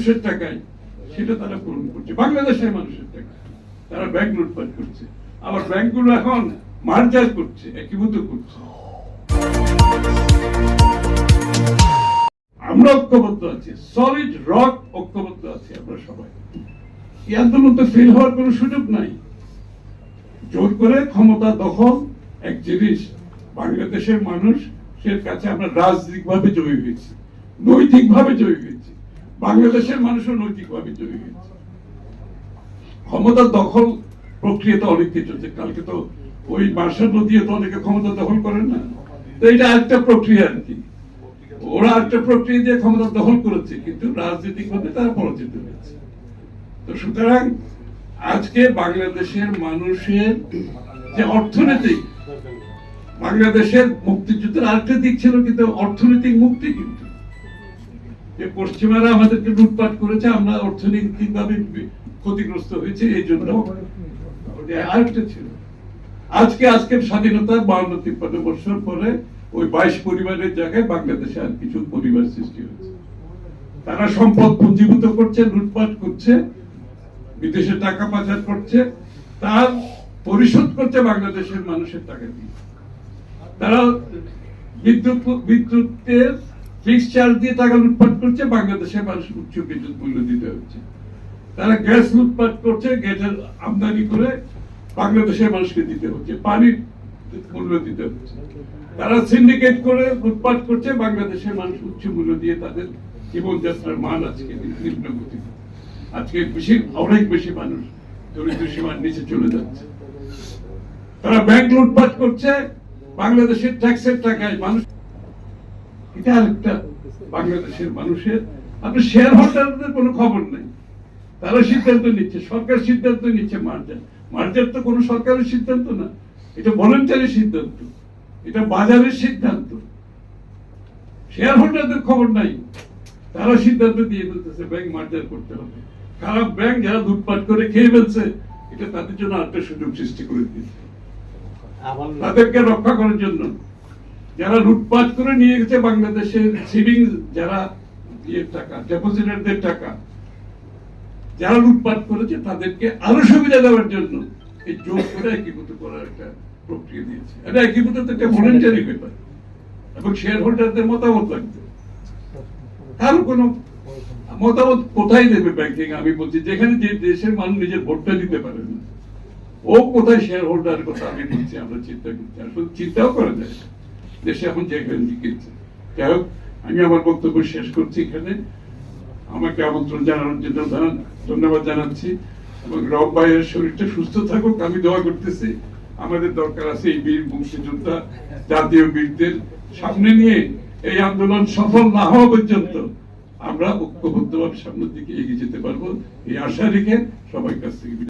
মানুষের টাকায়, সেটা তারা পূরণ করছে। বাংলাদেশের মানুষের টাকা তারা ব্যাংক লুটপাট করছে। আবার ব্যাংকগুলো এখন মার্জার করছে, একীভূত করছে। আমরা ঐক্যবদ্ধ আছি। সলিড রক ঐক্যবদ্ধ আছি আমরা সবাই। এই আন্দোলন তো ফেল হওয়ার কোনো সুযোগ নাই। জোর করে ক্ষমতা দখল, এক জিনিস, বাংলাদেশের মানুষের কাছে আমরা রাজনৈতিক ভাবে জয়ী হয়েছি। নৈতিক ভাবে জয়ী হয়েছি। বাংলাদেশের মানুষও নৈতিক ভাবে জয়ী হয়েছে। ক্ষমতা দখল প্রক্রিয়াতে অনেক কিছু আছে। কালকে তো ওই মার্শাল দিয়ে তো অনেকে ক্ষমতা দখল করেন না। তো এটা একটা প্রক্রিয়া আর কি। ওরা একটা প্রক্রিয়া দিয়ে ক্ষমতা দখল করেছে, কিন্তু রাজনৈতিক ভাবে তারা পরাজিত হয়েছে। তো সুতরাং আজকে বাংলাদেশের মানুষের যে অর্থনৈতিক, বাংলাদেশের মুক্তিযুদ্ধের আরেকটা দিক ছিল কিন্তু অর্থনৈতিক মুক্তি কিন্তু যে পশ্চিমারা আমাদেরকে লুটপাট করেছে, আমরা ক্ষতিগ্রস্ত হয়েছে, এই জন্য আরেকটা ছিল। আজকে, আজকের স্বাধীনতার বাউন্ন তিপ্পান্ন বছর পরে ওই বাইশ পরিবারের জায়গায় বাংলাদেশে আর কিছু পরিবার সৃষ্টি হয়েছে। তারা সম্পদ পুঞ্জীভূত করছে, লুটপাট করছে, বিদেশে টাকা পাচার করছে, তার পরিশোধ করছে বাংলাদেশের মানুষের টাকা দিয়ে। তারা বিদ্যুৎ, বিদ্যুতের ফিক্স চার্জ দিয়ে টাকা লুটপাট করছে, বাংলাদেশের মানুষ উচ্চ বিদ্যুৎ মূল্য দিতে হচ্ছে। তারা গ্যাস লুটপাট করছে, গ্যাসের আমদানি করে বাংলাদেশের মানুষকে দিতে হচ্ছে, পানির মূল্য দিতে হচ্ছে। তারা সিন্ডিকেট করে লুটপাট করছে, বাংলাদেশের মানুষ উচ্চ মূল্য দিয়ে তাদের জীবনযাত্রার মান আজকে নিম্ন গতি আজকে বেশি, অনেক বেশি মানুষ দরিদ্র সীমার নিচে চলে যাচ্ছে। তারা ব্যাংক লুটপাট করছে, বাংলাদেশের ট্যাক্সের টাকায় মানুষ এটা আরেকটা বাংলাদেশের মানুষের আপনি শেয়ার হোল্ডারদের কোনো খবর নেই। তারা সিদ্ধান্ত নিচ্ছে সরকার সিদ্ধান্ত নিচ্ছে মার্জার মার্জার তো কোনো সরকারের সিদ্ধান্ত না এটা ভলেন্টারি সিদ্ধান্ত। এটা বাজারের সিদ্ধান্ত। শেয়ার হোল্ডারদের খবর নাই। তারা সিদ্ধান্ত দিয়ে ফেলতেছে ব্যাংক মার্জার করতে হবে। খারাপ ব্যাংক যারা লুটপাট করে খেয়ে ফেলছে এটা তাদের জন্য আরেকটা সুযোগ সৃষ্টি করে দিচ্ছে তাদেরকে রক্ষা করার জন্য যারা লুটপাট করে নিয়ে গেছে বাংলাদেশের সেভিংস যারা ইয়ের টাকা ডেপোজিটারদের টাকা, যারা লুটপাট করেছে তাদেরকে আরও সুবিধা দেওয়ার জন্য এই যোগ করে একীভূত করার একটা প্রক্রিয়া দিয়েছে। এটা একীভূত তো একটা ভলেন্টারি ব্যাপার। এবং শেয়ার হোল্ডারদের মতামত লাগবে। কারও কোনো মতামত কোথায় দেবে ব্যাংকিং আমি বলছি, যেখানে যে দেশের মানুষ নিজের ভোটটা দিতে পারে না, ও কোথায় শেয়ার হোল্ডার কথা আমি বলছি, আমরা চিন্তা করছি। আসলে চিন্তাও করা যায়। দেশে এখন যেখানে দিকেছে যাই হোক, আমি আমার বক্তব্য শেষ করছি এখানে। আমাকে আমন্ত্রণ জানানোর জন্য ধন্যবাদ- জানাচ্ছি। এবং রব ভাইয়ের শরীরটা সুস্থ থাকুক, আমি দোয়া করতেছি। আমাদের দরকার আছে এই বীর মুক্তিযোদ্ধা জাতীয় বীরদের সামনে নিয়ে এই আন্দোলন সফল না হওয়া পর্যন্ত আমরা ঐক্যবদ্ধভাবে সামনের দিকে এগিয়ে যেতে পারব। এই আশা রেখে সবাই কাছ থেকে